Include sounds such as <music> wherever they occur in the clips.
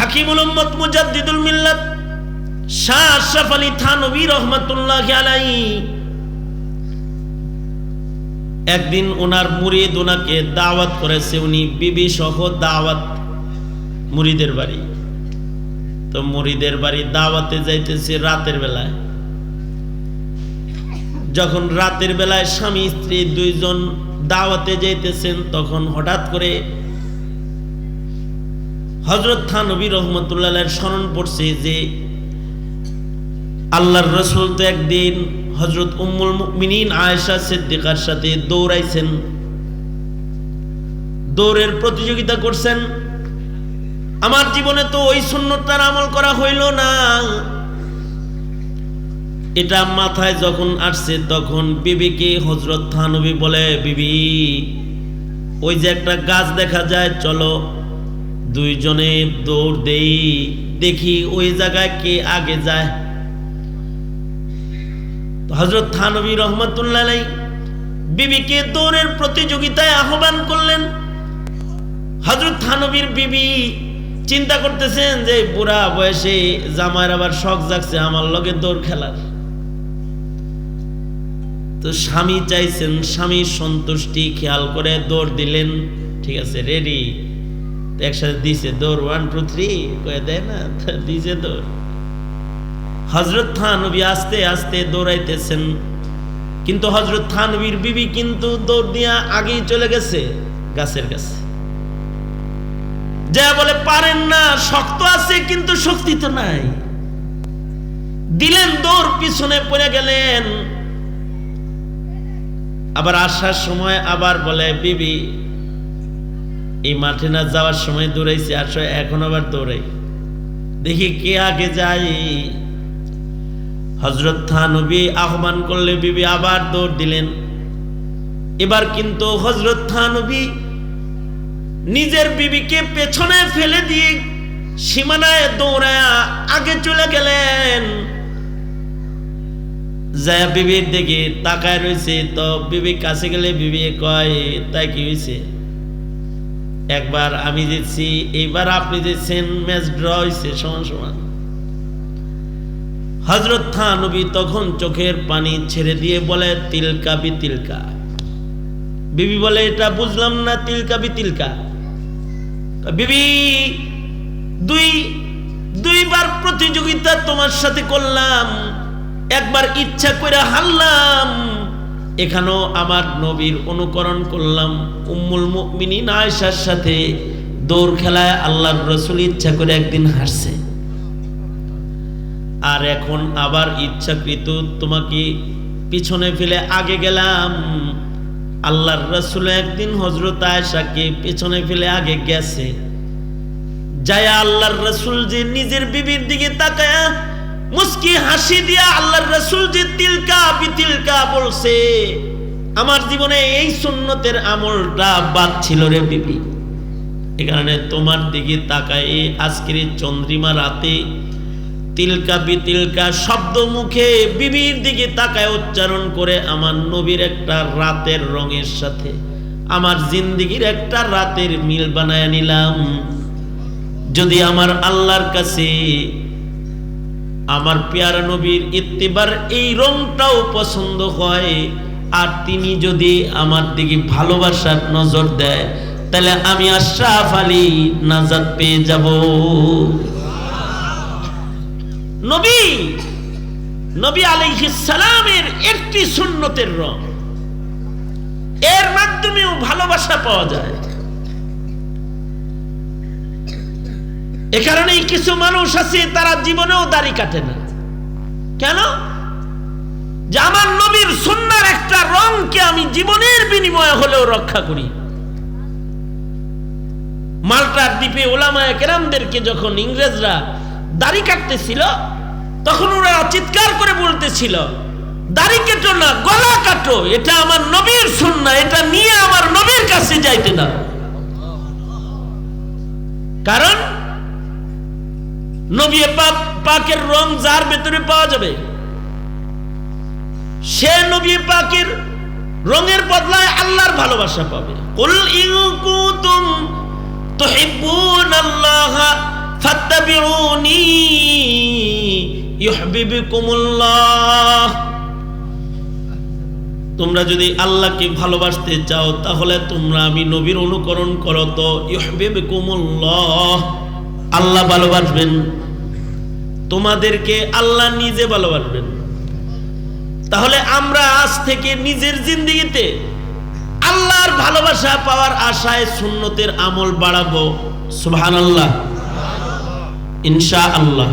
হাকিমুল উম্মত একদিন ওনার মুরিদ ওনাকে দাওয়াত করেছে, উনি বিবি সহ দাওয়াত মুরিদের বাড়ি। তো মুরিদের বাড়ি দাওয়াতে যাইতেছে রাতের বেলায়। যখন রাতের বেলায় স্বামী, স্ত্রী দুইজন দাওয়াতে যাইতেছেন, তখন হঠাৎ করে হজরত খান নবী রহমতুল্লাহ স্মরণ পড়ছে যে আল্লাহর রসুল তো একদিন হজরত উম্মুল মুমিনিন আয়েশা সিদ্দিকার সাথে দৌড়াইছেন। দৌড়ের প্রতিযোগিতা করছেন। আমার জীবনে তো ওই সুন্নতটার আমল করা হইল না। এটা মাথায় যখন আসছে তখন বিবিকে হজরত থানবী বলে, বিবি, ওই যে একটা গাছ দেখা যায়, চলো। দুইজনে দৌড় দেই, দেখি ওই জায়গায় কে আগে যায়। হজরত থানবী রহমতুল্লাহ বিবিকে দৌড়ের প্রতিযোগিতায় আহ্বান করলেন। হজরত থানবীর বিবি চিন্তা করতেছেন যে, বুড়া বয়সে জামাইয়ের আবার শখ জাগছে, আমার লগে দৌড় খেলার। তো স্বামী চাইছেন, স্বামীর সন্তুষ্টি খেয়াল করে দৌড় দিলেন। ঠিক আছে রেডি একসাথে দিছে দৌড় ওয়ান টু থ্রি কয়ে দেয় না দিছে দৌড়। হজরত থানবী আস্তে আস্তে দৌড়াইতেছেন। কিন্তু হজরত থানবীর বিবি কিন্তু দৌড় দিয়া আগেই চলে গেছে গাছের কাছে। যা বলে, পারেন না, শক্ত আছে কিন্তু শক্তি তো নাই। দিলেন দৌড়, পিছনে পড়ে গেলেন। আবার আসার সময় আবার বলে, বিবি এই মাঠে না যাওয়ার সময় দৌড়াইছি, আসো, এখন আবার দৌড়াই। দেখি কে আগে যাই হজরত থানবী আহ্বান করলে, বিবি, আবার দৌড় দিলেন। এবার কিন্তু হজরত থানবী নিজের বিবিকে পেছনে ফেলে দিয়ে সীমানায় দৌড়ায় আগে চলে গেলেন। যায় বিবির দিকে তাকায় রয়েছে, তো বিবি কাছে গেলে বিবি কয়, তাই কি হয়েছে একবার আমি দিচ্ছি এইবার আপনি দিচ্ছেন ম্যাচ ড্র হয়েছে সমান সমান। হজরত থানবী তখন চোখের পানি ছেড়ে দিয়ে বলে, তিলকা বি তিলকা। বিবি বলে, এটা বুঝলাম না তিলকা বি তিলকা। বিবি, দুই, দুইবার প্রতিযোগিতা তোমার সাথে করলাম, একবার ইচ্ছা করে হারলাম। এখানেও আমার নবীর অনুকরণ করলাম। উম্মুল মুমিনিন আয়েশার সাথে দৌড় খেলায় আল্লাহর রসুল ইচ্ছা করে একদিন হারছে আর এখন আবার ইচ্ছাকৃত তোমাকে পিছনে ফেলে আগে গেলাম। আল্লাহর রসুল একদিন হজরত আয়েশাকে পেছনে ফেলে আগে গেছে। যায়া আল্লাহর রসুল যে নিজের বিবির দিকে তাকায়া মুস্কি হাসি দিয়া আল্লাহর রসুল যে তিলকা বিতিলকা বলছে, আমার জীবনে এই সুন্নতের আমলটা বাদ ছিল রে বিবি। এ কারণে তোমার দিকে তাকায় আজকের চন্দ্রিমা রাতে তিলকা বিতিলকা শব্দ মুখে বিবির দিকে তাকায় উচ্চারণ করে আমার নবীর একটা রাতের রঙের সাথে আমার জিন্দিগির একটা রাতের মিল বানায় নিলাম। যদি আমার আল্লাহর কাছে আমার পেয়ারা নবীর ইত্তেবার এই রংটাও পছন্দ হয়। আর তিনি যদি আমার দিকে ভালোবাসার নজর দেয়, তাহলে আমি আশরাফ আলী নাজাদ পেয়ে যাব। নবী নবী সালামের একটি সুন্নতের রং। এর মাধ্যমেও ভালোবাসা পাওয়া যায়। এ কারণেই কিছু মানুষ আছে, তারা জীবনেও দাড়ি কাটে না। কেন? যে আমার নবীর সুন্নার একটা রংকে আমি জীবনের বিনিময়ে হলেও রক্ষা করি। মাল্টার দ্বীপে ওলামায় কেরামদেরকে যখন ইংরেজরা দাড়ি কাটতেছিল, তখন ওরা চিৎকার করে বলতেছিল, দাড়ি কেটো না, গলা কাটো, এটা আমার নবীর সুন্না, এটা নিয়ে আমার নবীর কাছে যাইতে না। কারণ নবী পাক, পাকের রং যার ভেতরে পাওয়া যাবে, সে নবী পাকের রঙের বদলায় আল্লাহর ভালোবাসা পাবে। কুল ইন কুতুম তুহিব্বুন আল্লাহ ফাত্তাবিউনি ইউহিব্বুকুমুল্লাহ। তোমরা যদি আল্লাহকে ভালোবাসতে চাও, তাহলে তোমরা আমি নবীর অনুকরণ করো তো ইউহিব্বুকুমুল্লাহ। আল্লাহ ভালোবাসবেন। তোমাদেরকে আল্লাহ নিজে ভালোবাসবেন। তাহলে আমরা আজ থেকে নিজের জিন্দিগিতে আল্লাহর ভালোবাসা পাওয়ার আশায় সুন্নতের আমল বাড়াবো। সুবহান আল্লাহ ইনশা আল্লাহ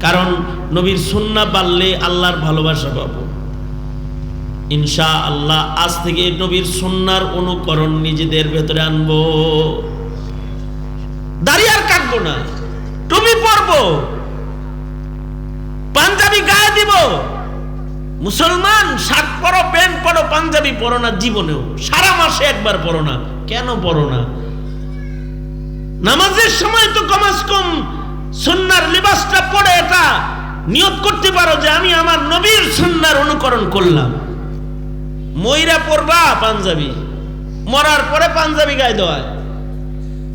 কারণ নবীর সুন্না বাড়লে আল্লাহর ভালোবাসা পাবো। ইনশা আল্লাহ আজ থেকে নবীর সুন্নার অনুকরণ নিজেদের ভেতরে আনব। দাঁড়িয়ে কাটবো না। তুমি পরবো পাঞ্জাবি গায়ে দিব। মুসলমান, শার্ট পরো, প্যান্ট পরো, পাঞ্জাবি পরো না জীবনেও। সারা মাসে একবার পরো না। কেন পরো না? নামাজের সময় তো কমাস কম। সন্ন্যার লিবাসটা পরে এটা নিয়ত করতে পারো যে আমি আমার নবীর সন্ন্যার অনুকরণ করলাম। ময়রা পরবা পাঞ্জাবি। মরার পরে পাঞ্জাবি গায়ে দেওয়া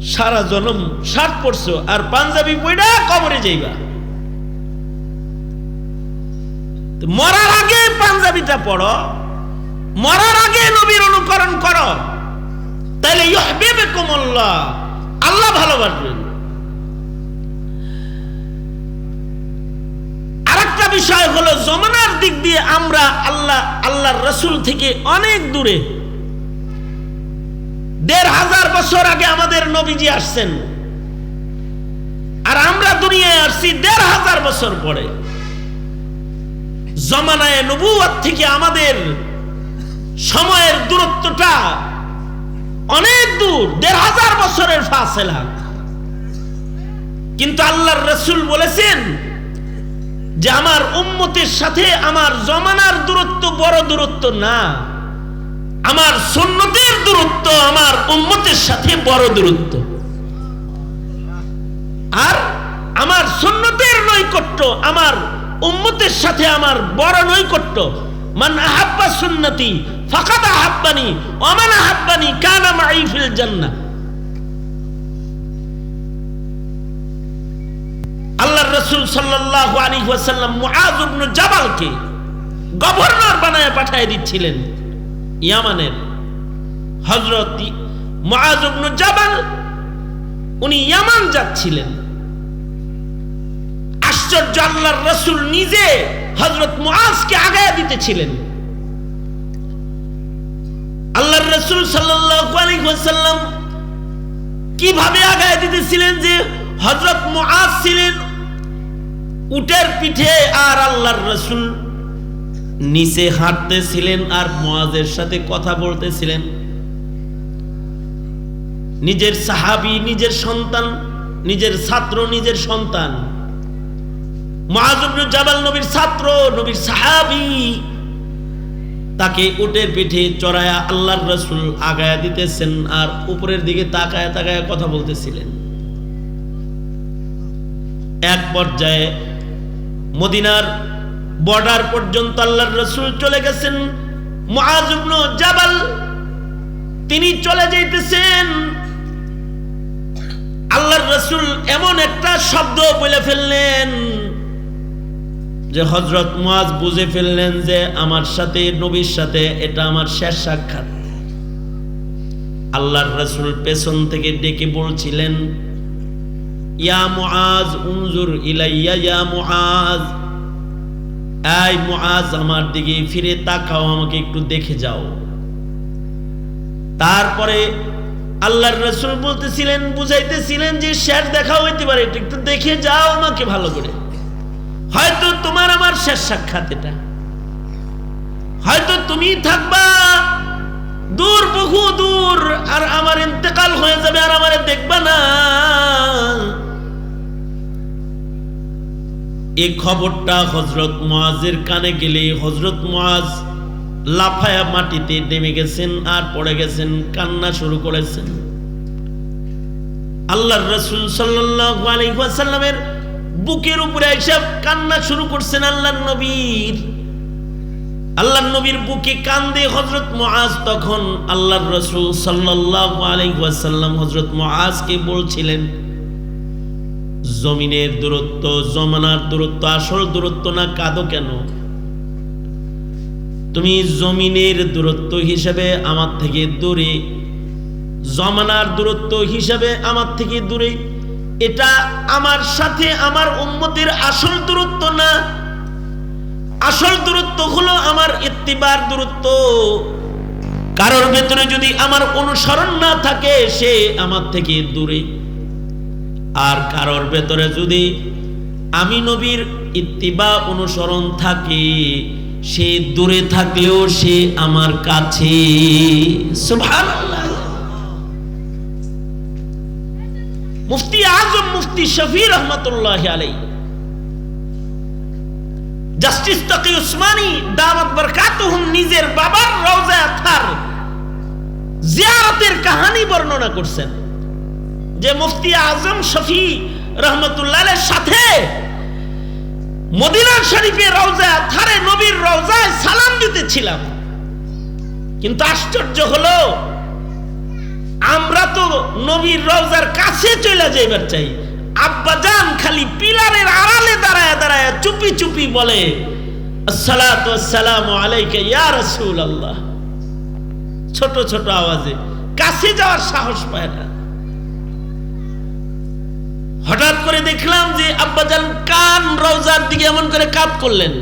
সারা জনম শার্ট পরছো আর পাঞ্জাবি পইরা কবরে যাইবা। মরার আগে পাঞ্জাবিটা পড়ো, মরার আগে নবীর অনুকরণ করো। তাহলে ইউহিব্বুকুমুল্লাহ, আল্লাহ ভালোবাসবেন। আরেকটা বিষয় হলো জমানার দিক দিয়ে আমরা আল্লাহ, আল্লাহর রসুল থেকে অনেক দূরে। দেড় হাজার বছর আগে আমাদের নবীজি আসছেন। আর আমরা দুনিয়ায় আসছি দেড় হাজার বছর পরে। জমানায় নবুয়ার থেকে আমাদের সময়ের দূরত্বটা অনেক দূর, দেড় হাজার বছরের ফাসেলা। কিন্তু আল্লাহর রসুল বলেছেন যে, আমার উম্মতের সাথে আমার জমানার দূরত্ব বড় দূরত্ব না। আমার সুন্নতের দূরত্ব, আমার উম্মতের সাথে বড় দূরত্ব। আর আমার সুন্নতের নৈকট্য, আমার উম্মতের সাথে আমার বড় নৈকট্য। মান আহাব্বা সুন্নতি, ফাকাদ আহাব্বানি, ওমান আহাব্বানি, কানা মাই ফিল জান্নাহ। আল্লাহর রাসূল সাল্লাল্লাহু আলাইহি ওয়াসাল্লাম মুআয ইবনে জাবালকে গভর্নর বানায় পাঠিয়ে দিচ্ছিলেন। ইয়ামানের মুআয জাবাল, উনি ইয়ামান যাচ্ছিলেন। আশ্চর্য, আল্লাহর রসুল নিজে হজরত মুআজকে আগায় দিতেছিলেন। আল্লাহর রসুল ওয়াসাল্লাম কীভাবে আগায় দিতেছিলেন যে হজরত মুআজ ছিলেন উটের পিঠে আর আল্লাহর রসুল নিচে হাঁটতেছিলেন আর মুআজের সাথে কথা বলতেছিলেন। নিজের সাহাবী, নিজের সন্তান, নিজের ছাত্র, নিজের সন্তান। জাবাল নবীর ছাত্র, নবীর সাহাবি। তাকে উটের পিঠে চড়ায়া আল্লাহর রসুল আগায়া দিতেছেন আর উপরের দিকে তাকায় তাকায় কথা বলতেছিলেন। এক পর্যায়ে মদিনার বর্ডার পর্যন্ত আল্লাহর রসুল চলে গেছেন। মহাজুবনু জাবাল, তিনি চলে যাইতেছেন। আল্লাহর রসুল এমন একটা শব্দ বলে ফেললেন যে হজরত মুয়াজ বুঝে ফেললেন যে আমার সাথে, নবীর সাথে এটা আমার শেষ সাক্ষাৎ। আল্লাহর রসুল পেছন থেকে ডেকে বলছিলেন, ইয়া মুআজ, উনজুর ইলাইয়া, ইয়া মুআজ। এই মুআজ আমার দিকে ফিরে তাকাও, আমাকে একটু দেখে যাও। তারপরে আল্লাহর রসুল বলতেছিলেন, বুঝাইতেছিলেন যে শেষ দেখা হইতে পারে, একটু দেখে যাও আমাকে ভালো করে। হয়তো তোমার আমার শেষ সাক্ষাৎ এটা। হয়তো তুমি থাকবা দূর, বহু দূর, আর আমার ইন্তেকাল হয়ে যাবে আর আমারে দেখবা না। এই খবরটা হজরত মোয়াজের কানে গেলে হজরত মোয়াজ লাফায়া মাটিতে নেমে গেছেন আর পড়ে গেছেন, কান্না শুরু করেছেন। আল্লাহর রসুল ওয়াসাল্লামের বুকের উপরে এসব কান্না শুরু করছেন আল্লাহর নবীর। আল্লাহর নবীর বুকে কান্দে হজরত মুআজ তখন আল্লাহর রসুল সাল্লাল্লাহু আলাইহি ওয়াসাল্লাম হজরত মুআজকে বলছিলেন জমিনের দূরত্ব, জমানার দূরত্ব, আসল দূরত্ব না কাঁদো কেন? তুমি জমিনের দূরত্ব হিসেবে আমার থেকে দূরে, জমানার দূরত্ব হিসেবে আমার থেকে দূরে। এটা আমার সাথে আমার উম্মতের আসল দূরত্ব না। আসল দূরত্ব হলো আমার ইত্তিবার দূরত্ব। কারোর ভেতরে যদি আমার অনুসরণ না থাকে, সে আমার থেকে দূরে। আর কারোর ভেতরে যদি আমি নবীর ইত্তিবা অনুসরণ থাকে, সে দূরে থাকলেও সে আমার কাছে। মুফতি আজম, মুফতি শফি রহমতুল্লাহ আলাই জাস্টিস তকি উসমানী দামাত বরকাতুহুম, নিজের বাবার রওজা থার জিয়ারতের কাহিনী বর্ণনা করছেন। যে মুফতি আজম শফি রহমতুল্লাহ সাথে মদিনা শরীফের রওজা থারে নবীর রওজায় সালাম দিতেছিলাম। কিন্তু আশ্চর্য হলো, আমরা তো নবীর রওজার কাছে চলে যাইবার চাই। আব্বা জান খালি পিলারের আড়ালে দাঁড়ায় দাঁড়ায় চুপি চুপি বলে, আসসালাতু আলাইকা ইয়া রাসূলুল্লাহ। ছোট ছোট আওয়াজে, কাছে যাওয়ার সাহস পায় না। হঠাৎ করে দেখলাম যে আব্বাজান কান রওজার দিকে এমন করে কাপ করলেন।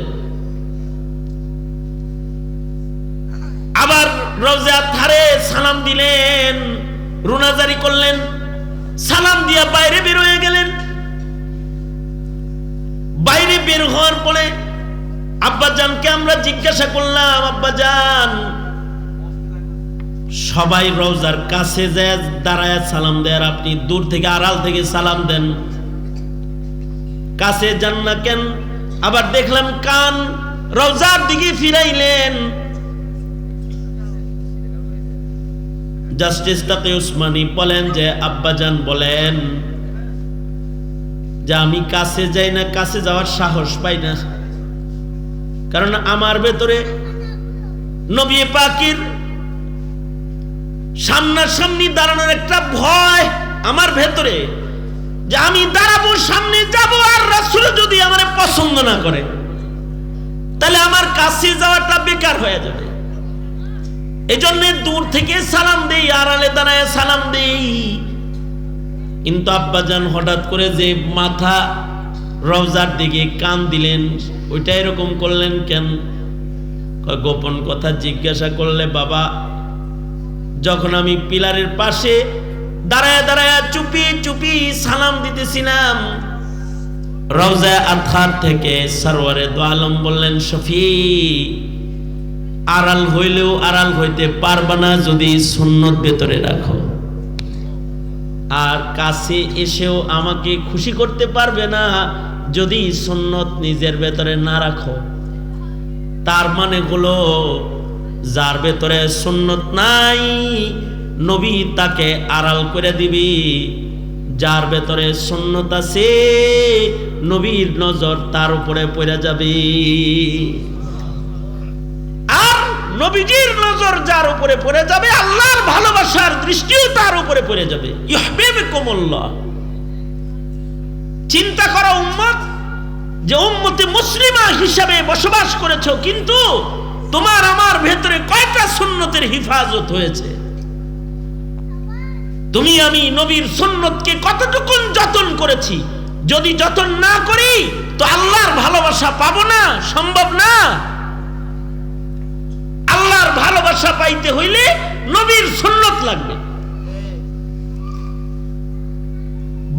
আবার রওজার ধারে সালাম দিলেন, রুনাজারি করলেন, সালাম দিয়া বাইরে বের হয়ে গেলেন। বাইরে বের হওয়ার পরে আব্বাজানকে আমরা জিজ্ঞাসা করলাম আব্বাজান সবাই রওজার কাছে যায়, দাঁড়ায় সালাম দেয় আপনি, দূর থেকে আড়াল থেকে সালাম দেন। কাছে যান না কেন? আবার দেখলাম কান রওজার দিকে ফিরাইলেন। জাস্টিস তাকে উসমানী বলেন যে আব্বাজান বলেন, যে আমি কাছে যাই না, কাছে যাওয়ার সাহস পাই না। কারণ আমার ভেতরে নবী পাকির সামনাসামনি দাঁড়ানোর একটা ভয় আমার ভেতরে যে আমি দাঁড়াবো, সামনে যাব আর রাসুল যদি আমার পছন্দ না করে, তাহলে আমার কাছে যাওয়াটা বেকার হয়ে যাবে। এই জন্য দূর থেকে সালাম দেই, আড়ালে দাঁড়ায় সালাম দেই। কিন্তু আব্বাজান হঠাৎ করে যে মাথা রওজার দিকে কান দিলেন, ওইটা এরকম করলেন কেন? গোপন কথা জিজ্ঞাসা করলে বাবা যখন আমি পিলারের পাশে দাঁড়ায় দাঁড়ায় চুপি চুপি সালাম দিতেছিলাম, রওজা আথার থেকে সরোয়ারে দোয়ালম বললেন, শফি, আড়াল হইলেও আড়াল হইতে পারবা না যদি সুন্নত ভেতরে রাখো। আর কাছে এসেও আমাকে খুশি করতে পারবে না যদি সুন্নত নিজের ভেতরে না রাখো। তার মানে হলো যার ভেতরে সুন্নত নাই, নবী তাকে আড়াল করে দিবি। যার ভেতরে সুন্নত আছে, নবীর নজর তার উপরে পড়ে যাবে। আর নবীজির নজর যার উপরে পড়ে যাবে, আল্লাহর ভালোবাসার দৃষ্টিও তার উপরে পড়ে যাবে। ইহবিবকুমুল্লাহ চিন্তা করো, উম্মত, যে উম্মতে মুসলিমা হিসাবে বসবাস করেছ, কিন্তু তোমার আমার ভেতরে কয়টা সুন্নতের হিফাজত হয়েছে? তুমি আমি নবীর সুন্নতকে কতটুকুন যতন করেছি? যদি যতন না করি, তো আল্লাহর ভালোবাসা পাবো না, সম্ভব না। আল্লাহর ভালোবাসা পাইতে হইলে নবীর সুন্নত লাগবে।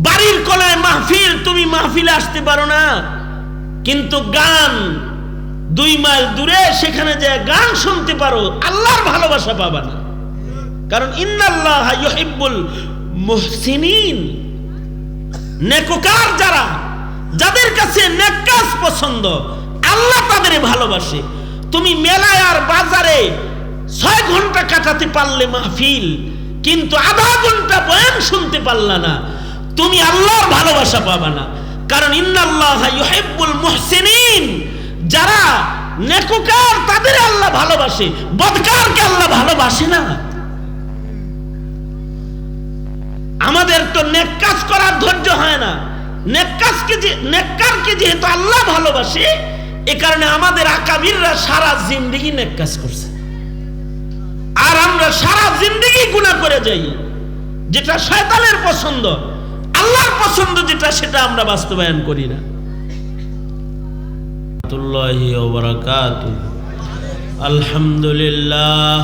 বাড়ির কোনায় মাহফিল, তুমি মাহফিলে আসতে পারো না। কিন্তু গান দুই মাইল দূরে সেখানে যে গান শুনতে পারো, আল্লাহর ভালোবাসা পাবা না। কারণ ইন্নাল্লাহ ইউহিব্বুল যারা, যাদের কাছে নেক পছন্দ, আল্লাহ তাদের ভালোবাসে। তুমি মেলায় আর বাজারে ছয় ঘণ্টা কাটাতে পারলে মাহফিল, কিন্তু আধা ঘণ্টা বয়ান শুনতে পারলা না। তুমি আল্লাহর ভালোবাসা পাবা না। কারণ ইন্নাল্লাহ ইউহিব্বুল মুহসিনিন। যারা নেককার, তাদের আল্লাহ ভালোবাসে। বদকারকে আল্লাহ ভালোবাসে না। আমাদের তো নেক কাজ করার ধৈর্য হয় না। নেককাজকে যে নেককারকে যেহেতু আল্লাহ ভালোবাসে, এ কারণে আমাদের আকাবিররা সারা জিন্দিগি নেককাজ করছে। আর আমরা সারা জিন্দিগি গুনাহ করে যাই। যেটা শয়তানের পছন্দ, আল্লাহর পছন্দ যেটা, সেটা আমরা বাস্তবায়ন করি না। রহমতুল্লাহি ওয়া বারাকাতুহু আলহামদুলিল্লাহ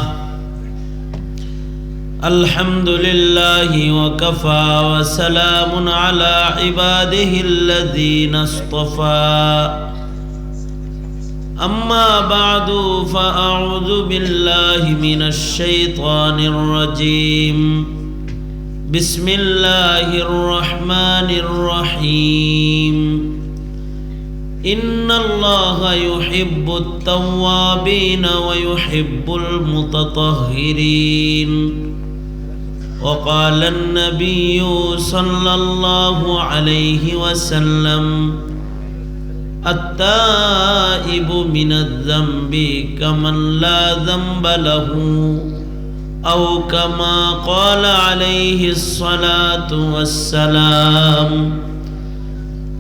الحمد لله وكفى وسلام على عباده الذين اصطفى أما بعد فأعوذ بالله من الشيطان الرجيم بسم الله الرحمن الرحيم إن الله يحب التوابين ويحب المتطهرين وقال النبي صلى الله عليه وسلم التائب من الذنب كمن لا ذنب له أو كما قال عليه الصلاة والسلام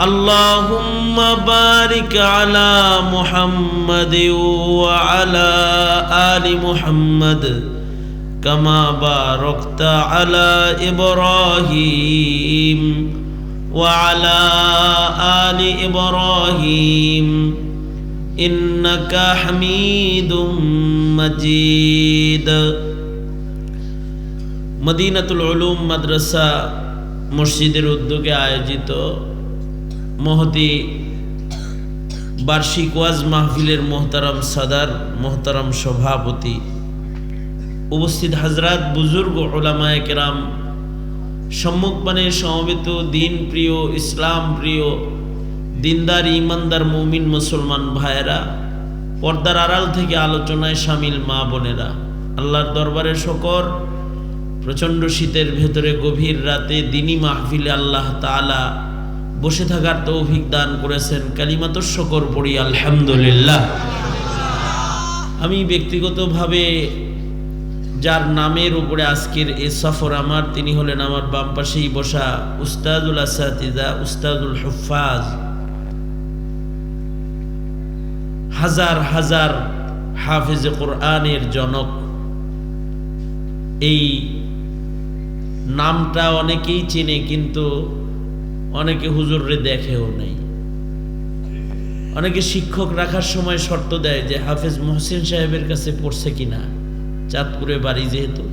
اللهم بارك على محمد وعلى آل محمد كما باركت على إبراهيم وعلى آل إبراهيم إنك حميد مجيد মদিনাতুল উলুম মাদ্রাসা মসজিদের উদ্যোগে আয়োজিত মহতি বার্ষিক ওয়াজ মাহফিলের মোহতারাম সাদার মোহতারাম সভাপতি উপস্থিত হাজরাত বুজুর্গ ওলামায় কেরাম সম্মুখপানে সমবেত দিন প্রিয়, ইসলাম প্রিয়, দিনদার, ইমানদার, মুমিন, মুসলমান ভাইয়েরা, পর্দার আড়াল থেকে আলোচনায় সামিল মা বোনেরা, আল্লাহর দরবারে শকর, প্রচণ্ড শীতের ভেতরে গভীর রাতে দিনী মাহফিলে আল্লাহ তালা বসে থাকার তৌফিক দান করেছেন কালিমাত শকর পড়ি, আলহামদুলিল্লাহ। আমি ব্যক্তিগতভাবে যার নামের উপরে আজকের এ সফর আমার, তিনি হলেন আমার বাম পাশেই বসা উস্তাদুল আসাতিদা, উস্তাদুল হুফাজ হাজার হাজার হাফিজ কোরআনের জনক। এই নামটা অনেকেই চেনে, কিন্তু অনেকে হুজুররে দেখেও নেই। অনেকে শিক্ষক রাখার সময় শর্ত দেয় যে হাফেজ মহসিন সাহেবের কাছে পড়ছে কিনা, চাঁদপুরে বাড়ি যেহেতু।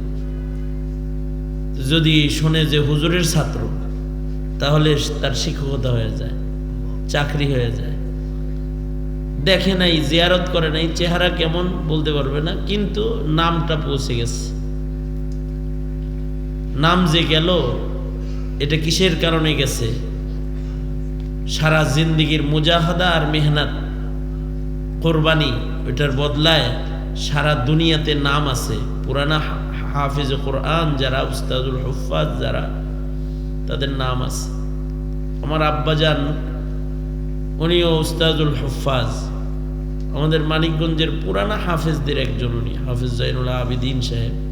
যদি শোনে যে হুজুরের ছাত্র, তাহলে তার শিক্ষকতা হয়ে যায়, চাকরি হয়ে যায়। দেখে নাই, জিয়ারত করে নাই, চেহারা কেমন বলতে পারবে না, কিন্তু নামটা পৌঁছে গেছে। নাম যে গেল এটা কিসের কারণে গেছে? সারা জিন্দিগির মুজাহাদা আর মেহনত, কোরবানি, ওইটার বদলায় সারা দুনিয়াতে নাম আছে। পুরানা হাফিজ কোরআন যারা, উস্তাদুল হুফাজ যারা, তাদের নাম আছে। আমার আব্বাজান উনিও উস্তাদুল হুফাজ আমাদের মানিকগঞ্জের পুরানা হাফেজদের একজন উনি, হাফিজ জাইনুল আবিদিন সাহেব।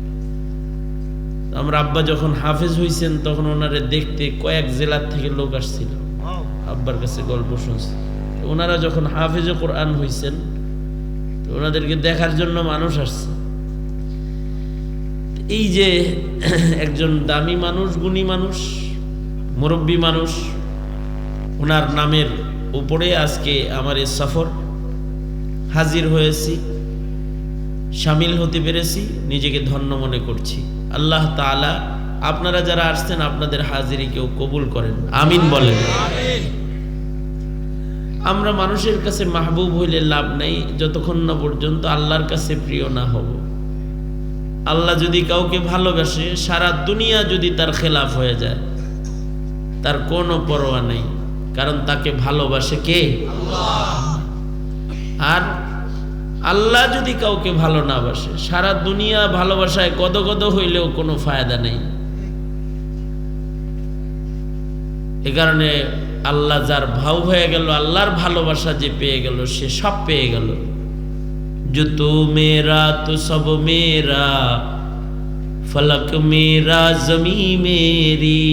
আমার আব্বা যখন হাফেজ হয়েছেন তখন ওনারে দেখতে কয়েক জেলার থেকে লোক আসছিল। আব্বার কাছে গল্প শুনছে। ওনারা যখন হাফেজে কোরআন হয়েছেন তো ওনাদেরকে দেখার জন্য মানুষ আসছে। এই যে <clears throat> একজন দামি মানুষ, গুণী মানুষ, মুরব্বী মানুষ, ওনার নামের উপরে আজকে আমার এই সফর। হাজির হয়েছি, সামিল হতে পেরেছি, নিজেকে ধন্য মনে করছি। আল্লাহ তালা আপনারা যারা আসছেন আপনাদের হাজিরি কেউ কবুল করেন। আমিন বলেন। আমরা মানুষের কাছে মাহবুব হইলে লাভ নেই যতক্ষণ না পর্যন্ত আল্লাহর কাছে প্রিয় না হব। আল্লাহ যদি কাউকে ভালোবাসে সারা দুনিয়া যদি তার খেলাফ হয়ে যায় তার কোনো পরোয়া নেই কারণ তাকে ভালোবাসে কে? আর আল্লাহ যদি কাউকে ভালো না বাসে, সারা দুনিয়া ভালোবাসায় কদ হইলেও কোনো ফায়দা নেই। এ কারণে আল্লাহ যার ভাও হয়ে গেল, আল্লাহর ভালোবাসা যে পেয়ে গেল, সে সব পেয়ে গেল। জুতো মেরা, তো সব মেরা, ফলক মেরা, জমি মেরি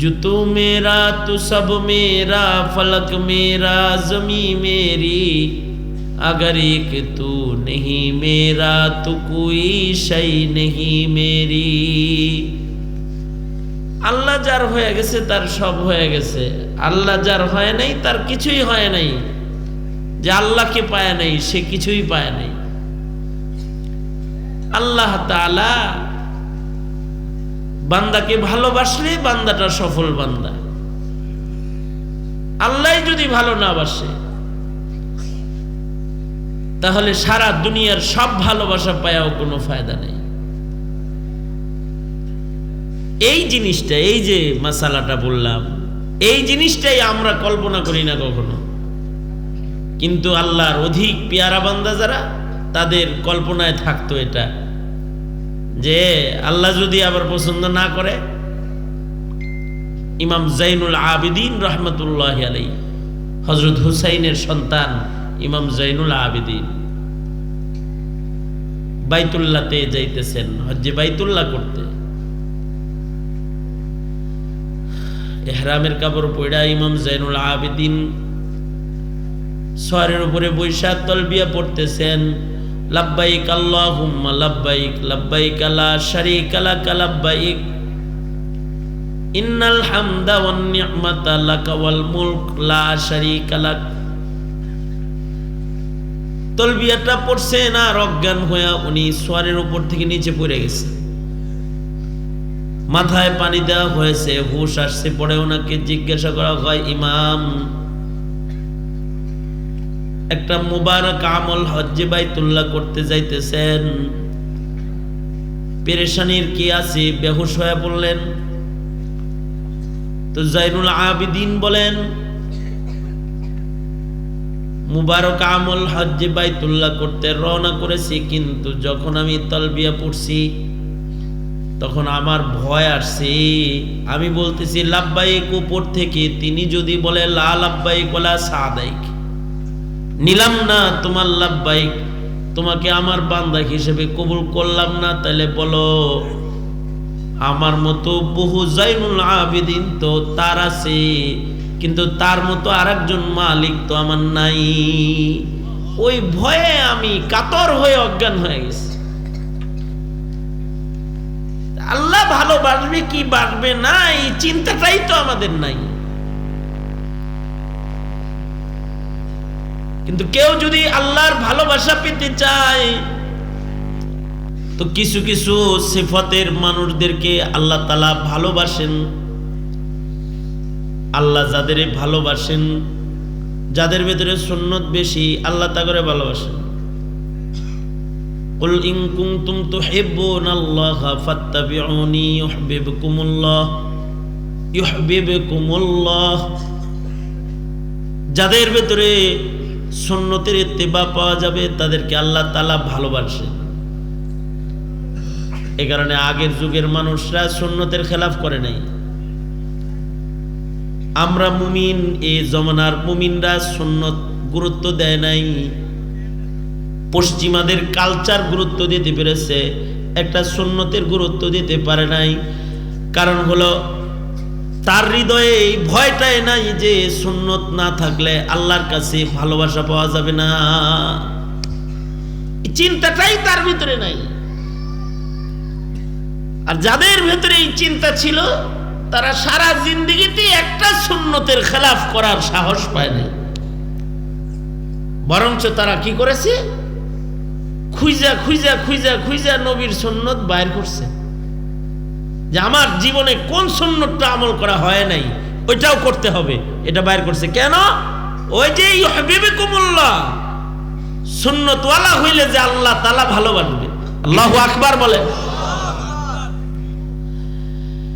जुतू मेरा तू सब मेरा फलक मेरा जमी मेरी अगर एक तू नहीं मेरा तो कोई शई नहीं मेरी আল্লাহ যার হয়ে গেছে তার সব হয়ে গেছে আল্লাহ যার হয় নাই তার কিছুই হয় নাই যে আল্লাহকে পায় নাই সে কিছুই পায় নাই আল্লাহ তাআলা বান্দাকে ভালোবাসলে বান্দাটা সফল বান্দা। আল্লাহ যদি ভালো না বাসে, তাহলে সারা দুনিয়ার সব ভালোবাসা পায়াও কোনো ফায়দা নেই। এই জিনিসটা, এই যে মাসালাটা বললাম, এই জিনিসটাই আমরা কল্পনা করি না কখনো। কিন্তু আল্লাহর অধিক পেয়ারা বান্দা যারা, তাদের কল্পনায় থাকতো এটা। যে আল্লাহ যদি আবার পছন্দ না করে, ইমাম জাইনুল আবিদিন রহমতুল্লাহ আলাই হজরত হুসাইনের সন্তান ইমাম জাইনুল আবিদিন। বাইতুল্লাতে যাইতেছেন, হজ্জে বাইতুল্লাহ করতে। এহরামের কাপড় পয়ড়া ইমাম জাইনুল আবিদিন, সোয়ারের উপরে বৈশাখ তলবিয়া পড়তেছেন। লাব্বাইক আল্লাহুম্মা ইন্নাল মুলক, লা তলবিয়াটা পড়ছেন আর অজ্ঞান হয়ে উনি সোয়ারের উপর থেকে নিচে পড়ে গেছে। মাথায় পানি দেওয়া হয়েছে, হুশ আসছে, পরে ওনাকে জিজ্ঞাসা করা হয়, ইমাম একটা মুবারক আমল হজ্জে বাইতুল্লাহ করতে যাইতেছেন। পেরেশানির কি আছে? বেহুশ হয়ে পড়লেন তো জাইনুল আবিদিন বলেন, মুবারক আমল হজ্জে বাইতুল্লাহ করতে রওনা করেছি, কিন্তু যখন আমি তলবিয়া পড়ছি, তখন আমার ভয় আসছে। আমি বলতেছি লাভবাইক উপর থেকে তিনি যদি বলে, লা লাভবাইক ওলা সাদাইক। নিলাম না, তোমার লাভবাইক তোমাকে আমার বান্দা হিসেবে কবুল করলাম না তাহলে বলো, আমার মতো বহু জাইনুল আবেদিন তো তার আছে, কিন্তু তার মতো আরেকজন মালিক তো আমার নাই। ওই ভয়ে আমি কাতর হয়ে অজ্ঞান হয়ে গেছি। আল্লাহ ভালো ভালোবাসবে কি বাসবে না এই চিন্তাটাই তো আমাদের নাই। কিন্তু কেউ যদি আল্লাহর ভালোবাসা পেতে চায় তো কিছু কিছু সিফতের মানুষদেরকে আল্লাহ তালা ভালোবাসেন আল্লাহ যাদের ভালোবাসেন যাদের ভেতরে সুন্নত বেশি আল্লাহ তা করে ভালোবাসেন قل إن كنتم تحبون الله فاتبعوني يحببكم الله يحببكم الله যাদের ভেতরে সুন্নতের ইত্তেবা পাওয়া যাবে, তাদেরকে আল্লাহ তালা ভালোবাসেন এ কারণে আগের যুগের মানুষরা সুন্নতের খেলাফ করে নাই। আমরা মুমিন, এ জমানার মুমিনরা সুন্নত গুরুত্ব দেয় নাই। পশ্চিমাদের কালচার গুরুত্ব দিতে পেরেছে, একটা সুন্নতের গুরুত্ব দিতে পারে নাই। কারণ হলো তার হৃদয়ে এই ভয়টাই নাই যে সুন্নত না থাকলে আল্লাহর কাছে ভালোবাসা পাওয়া যাবে না। চিন্তাটাই তার ভিতরে নাই। আর যাদের ভেতরে এই চিন্তা ছিল, তারা সারা জিন্দগিতে একটা সুন্নতের খেলাফ করার সাহস পায়নি বরঞ্চ তারা কি করেছে? খুঁজা খুঁজা খুঁজা খুঁজা নবীর সুন্নত বাইর করছে। যে আমার জীবনে কোন সুন্নতটা আমল করা হয় নাই, ওইটাও করতে হবে। এটা বাইর করছে কেন? ওই যে ইহবিবে কুমুল্লাহ সুন্নতওয়ালা হইলে যে আল্লাহ তালা ভালোবাসবে। আল্লাহ আকবার বলে।